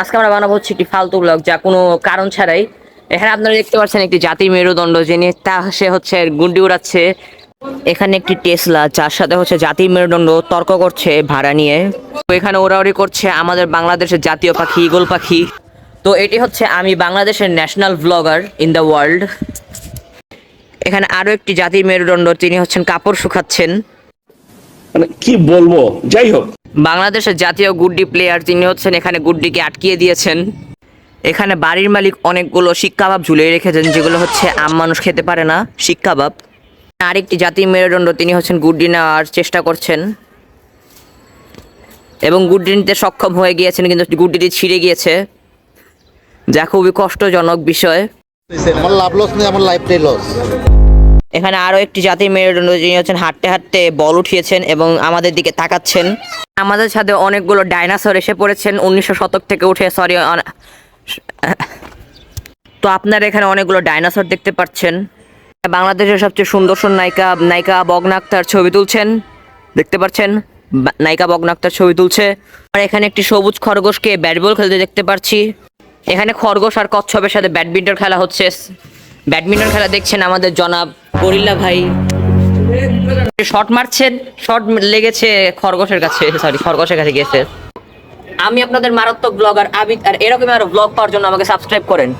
আজকে আমরা বানাবো হচ্ছে একটি ফালতু ব্লগ যা কোনো কারণ ছাড়াই। এখানে আপনারা দেখতে পাচ্ছেন একটি জাতির মেরুদণ্ড যিনি তা সে হচ্ছে গুন্ডি উড়াচ্ছে। এখানে একটি টেসলা, যার সাথে হচ্ছে জাতির মেরুদণ্ড তর্ক করছে ভাড়া নিয়ে। তো এখানে ওরাওরি করছে আমাদের বাংলাদেশের জাতীয় পাখি ইগল পাখি। তো এটি হচ্ছে আমি বাংলাদেশের national blogger in the world এখানে আরও একটি জাতির মেরুদণ্ড, তিনি হচ্ছেন কাপড় শুকাচ্ছেন। মানে কি বলব? যাই হোক। বাংলাদেশের জাতীয় গুড্ডি প্লেয়ার তিনি হচ্ছেন, এখানে গুড্ডিকে আটকিয়ে দিয়েছেন। এখানে বাড়ির মালিক অনেকগুলো শিক ঝুলিয়ে রেখেছেন, যেগুলো হচ্ছে আম মানুষ খেতে পারে না শিক কাবাব আরেকটি জাতির মেরুদণ্ড, তিনি হচ্ছেন গুড্ডি নেওয়ার চেষ্টা করছেন। এবং গুড্ডি নিতে সক্ষম হয়ে গিয়েছেন, কিন্তু গুড্ডিটি ছিঁড়ে গিয়েছে। যা খুবই কষ্টজনক বিষয়। আমার লাভ লস নেই আমার লাইফটাই লস এখানে আরও একটি জাতির মেরুদণ্ড যিনি হচ্ছেন হাঁটতে হাঁটতে বল উঠিয়েছেন এবং আমাদের দিকে তাকাচ্ছেন। আমাদের সাথে অনেকগুলো ডাইনোসর এসে পড়েছেন, উনিশশো শতক থেকে উঠে সরি তো আপনারা এখানে অনেকগুলো ডাইনোসর দেখতে পাচ্ছেন। বাংলাদেশের সবচেয়ে সুন্দর সুন্দর নায়িকা নায়িকা বগ্না আক্তার ছবি তুলছেন। দেখতে পাচ্ছেন? নায়িকা বগ্না আক্তার ছবি তুলছে। আর এখানে একটি সবুজ খরগোশকে ব্যাট বল খেলতে দেখতে পাচ্ছি। এখানে খরগোশ আর কচ্ছপের সাথে ব্যাডমিন্টন খেলা হচ্ছে। ব্যাডমিন্টন খেলা দেখছেন আমাদের জনাব গরিল্লা ভাই। শট মারছেন, শট লেগেছে খরগোশের কাছে সরি খরগোশের কাছে গেছে আমি আপনাদের মারাত্মক ব্লগার আবিদ, আর এরকম আরও ব্লগ পাওয়ার জন্য আমাকে সাবস্ক্রাইব করেন।